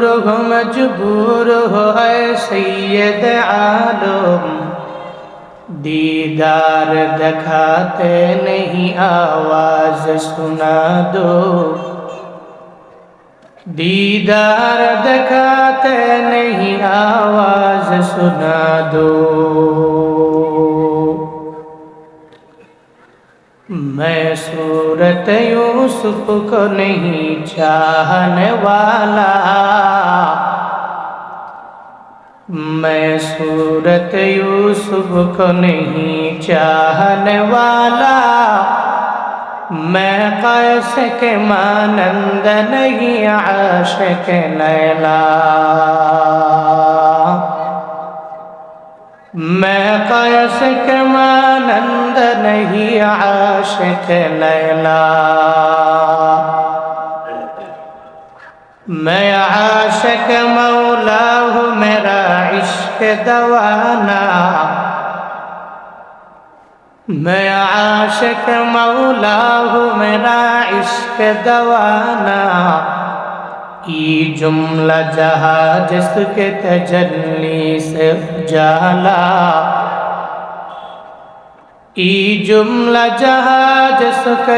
मजबूर हो मजबूर हो ऐ सैयद आलम दीदार दिखाते नहीं आवाज सुना दो दीदार दिखाते नहीं आवाज सुना दो मैं सूरत यूसुफ को नहीं चाहने वाला। मैं सूरत यूसुफ को नहीं चाहने वाला। मैं कैस के मानंद नहीं आशिक लैला मैं कैस के عاشق لیلا میں عاشق مولا ہوں میرا عشق دوانا میں عاشق مولا ہوں میرا عشق دوانا ای جملہ جہاں جس کے تجلی سے جالا ای جملہ جہاں جس کا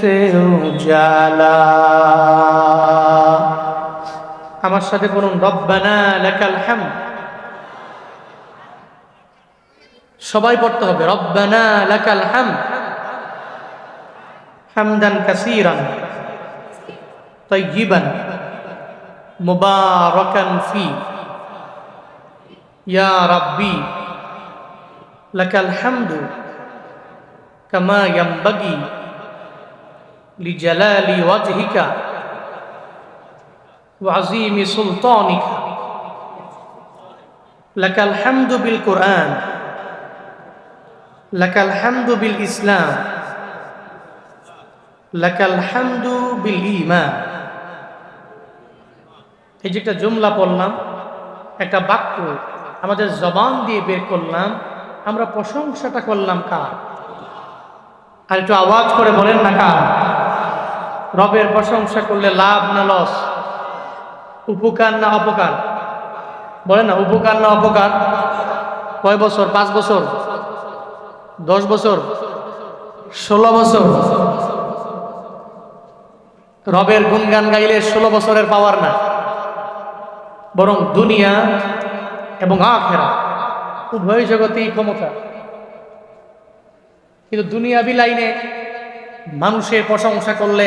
سے اجالا আমার সাথে বলুন, রব্বানা লাকাল হাম সবাই পড়তে হবে, রব্বানা লাকাল হাম হামদান কাসীরান, তাইয়িবান, মুবারাকান ফি। ইয়া রব্বি لك الحمد كما ينبغي لجلال وجهك وعظيم سلطانك لك الحمد بالقرآن لك الحمد بالإسلام لك الحمد بالإيمان এই যে একটা জুমলা পড়লাম একটা বাক্য আমাদের জবান দিয়ে বের করলাম আমরা প্রশংসাটা করলাম কার? আর একটু আওয়াজ করে বলেন না কার? রবের প্রশংসা করলে লাভ না লস? উপকার না অপকার? বলেন না, উপকার না অপকার? কয় বছর? পাঁচ বছর? দশ বছর? ষোলো বছর? রবের গুনগান গাইলে ষোলো বছরের পাওয়ার না। বরং দুনিয়া এবং আখেরা উভয় জগতেই ক্ষমতা। কিন্তু দুনিয়াবি লাইনে মানুষের প্রশংসা করলে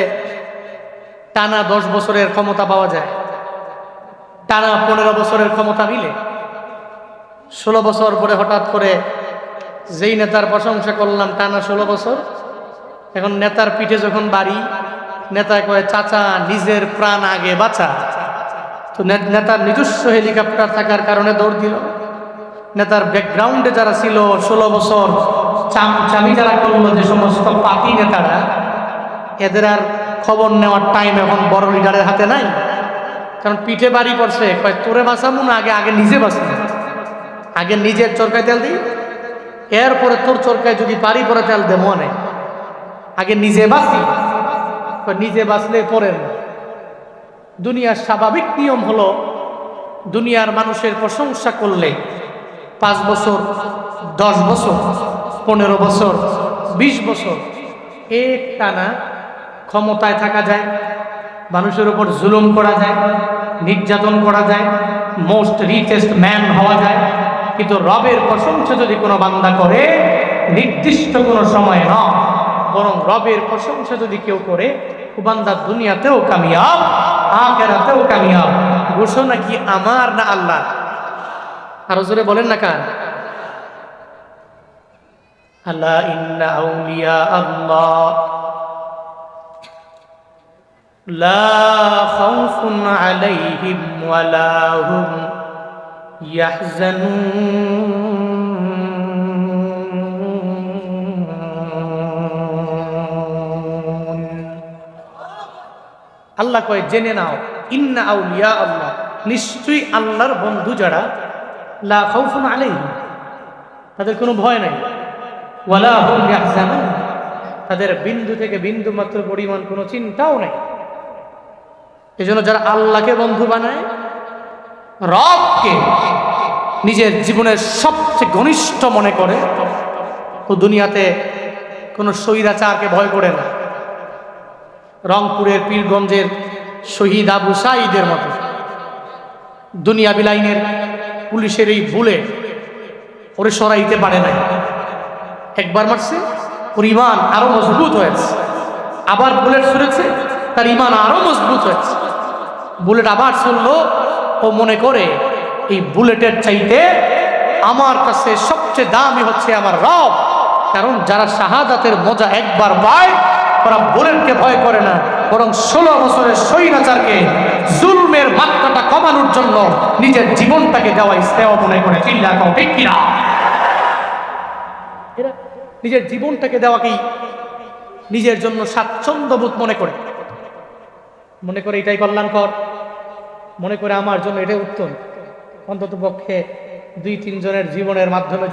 টানা দশ বছরের ক্ষমতা পাওয়া যায়। টানা পনেরো বছরের ক্ষমতা মিলে। ষোলো বছর পরে হঠাৎ করে যেই নেতার প্রশংসা করলাম টানা ষোলো বছর, এখন নেতার পিঠে যখন বাড়ি নেতা কয়, চাচা, নিজের প্রাণ আগে বাঁচা। তো নেতার নিজস্ব হেলিকপ্টার থাকার কারণে দৌড় দিল। নেতার ব্যাকগ্রাউন্ডে যারা ছিল, ষোলো বছর চামি যারা করল, যে সমস্ত পাতি নেতারা, এদের আর খবর নেওয়ার টাইম এখন বড় লিডারের হাতে নাই। কারণ পিঠে বাড়ি পড়ছে কয়, তোরে বাঁচাবো না, আগে আগে নিজে বাঁচবো আগে নিজের চরকায় তেল দিই, এরপরে তোর চরকায় যদি বাড়ি পরে তেল দে, মনে আগে নিজে বাঁচি নিজে বাঁচলে পরের দুনিয়ার স্বাভাবিক নিয়ম হলো, দুনিয়ার মানুষের প্রশংসা করলে পাঁচ বছর, দশ বছর, পনেরো বছর, বিশ বছর, এক টানা ক্ষমতায় থাকা যায়, মানুষের উপর জুলুম করা যায়, নির্যাতন করা যায় মোস্ট রিচেস্ট ম্যান হওয়া যায়। কিন্তু রবের প্রশংসা যদি কোনো বান্দা করে, নির্দিষ্ট কোনো সময় ন, বরং রবের প্রশংসা যদি কেউ করে বান্দা দুনিয়াতেও কামিয়াব, আখেরাতেও কামিয়াব। ঘোষণা কি আমার না আল্লাহ আরও জোরে বলেন না কার? আল্লাহ ইন্না আউলিয়া আল্লাহ। লা খাউফুন আলাইহিম ওয়ালা হুম ইয়াহজানুন। আল্লাহ কয়, জেনে নাও, ইন্না আউলিয়া আল্লাহ। নিশ্চয়ই আল্লাহর বন্ধু যারা লা তাদের কোনো ভয় নাই। ওয়ালা তাদের বিন্দু থেকে বিন্দু মাত্র পরিমাণ কোনো চিন্তাও নাই। এই জন্য যারা আল্লাহকে বন্ধু বানায়, রবকে নিজের জীবনের সবচেয়ে ঘনিষ্ঠ মনে করে ও দুনিয়াতে কোনো স্বৈরাচারকে ভয় করে না। রংপুরের পীরগঞ্জের শহীদ আবু সাঈদের মতো। দুনিয়া বিলাইনের পুলিশের এই ভুলে ওরে সরাইতে পারে নাই। একবার মারছে, ওর ইমান আরও মজবুত হয়েছে। আবার বুলেট ছুড়েছে, তার ইমান আরও মজবুত হয়েছে। বুলেট আবার ছুড়লো, ও মনে করে, এই বুলেটের চাইতে আমার কাছে সবচেয়ে দামি হচ্ছে আমার রব। কারণ যারা শাহাদাতের মজা একবার পায়, ওরা বুলেটকে ভয় করে না। বরং ষোলো বছরের মাত্রাটা কমানোর জন্য নিজের জীবনটাকে দেওয়া ইস্তেওয়া মনে করে চিল্লা কম ঠিক কিনা নিজের জীবনটাকে দেওয়াকেই নিজের জন্য স্বাচ্ছন্দ্যবোধ মনে করে। মনে করে এটাই কল্যাণকর, মনে করে আমার জন্য এটাই উত্তম। অন্তত পক্ষে দুই তিনজনের জীবনের মাধ্যমে